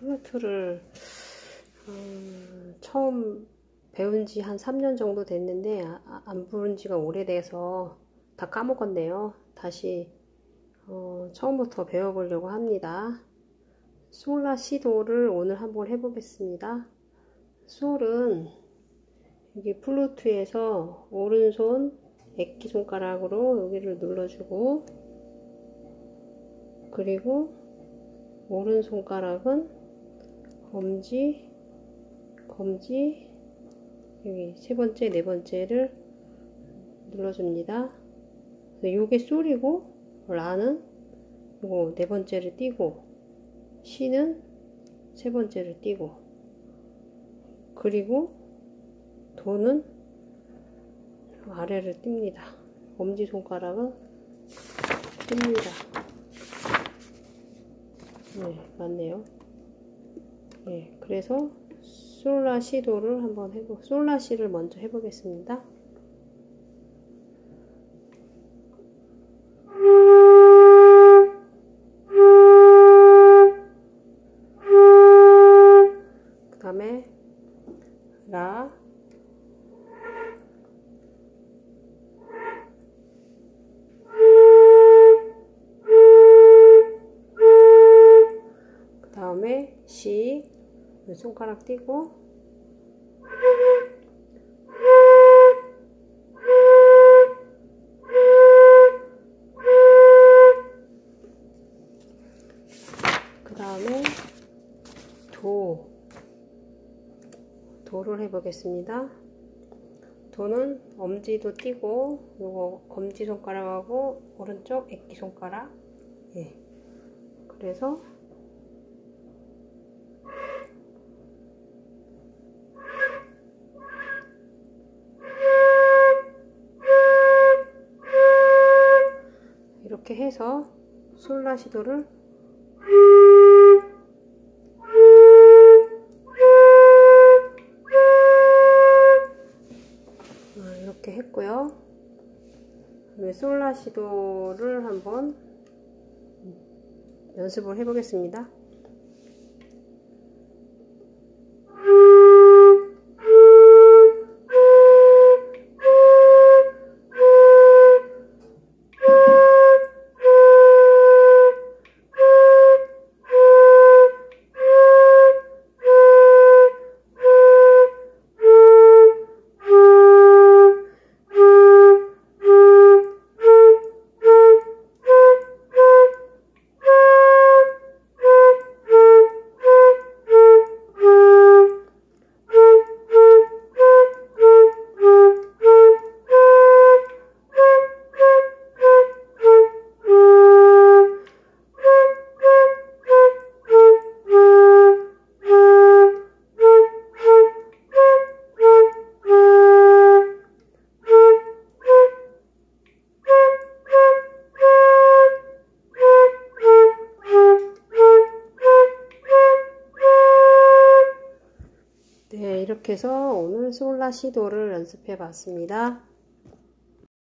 플루트를 음, 처음 배운 지 한 3년 정도 됐는데 아, 안 부른 지가 오래돼서 다 까먹었네요. 다시 어, 처음부터 배워보려고 합니다. 솔라 시도를 오늘 한번 해보겠습니다. 솔은 여기 플루트에서 오른손 액기 손가락으로 여기를 눌러주고 그리고 오른 손가락은 검지 검지 여기 세 번째 네 번째를 눌러줍니다. 요게 솔이고 라는 요거 네 번째를 띄고 시는 세 번째를 띄고 그리고 도는 아래를 띱니다. 엄지손가락은 띱니다. 네, 맞네요. 네, 그래서 솔라시도를 한번 해보, 솔라시를 먼저 해보겠습니다. 시 손가락 띄고 그 다음에 도 도를 해보겠습니다. 도는 엄지도 띄고 요거 검지 손가락하고 오른쪽 액기 손가락 예. 그래서 이렇게 해서 솔라시도를 이렇게 했고요. 솔라시도를 한번 연습을 해보겠습니다. 네, 이렇게 해서 오늘 솔라 시도를 연습해 봤습니다.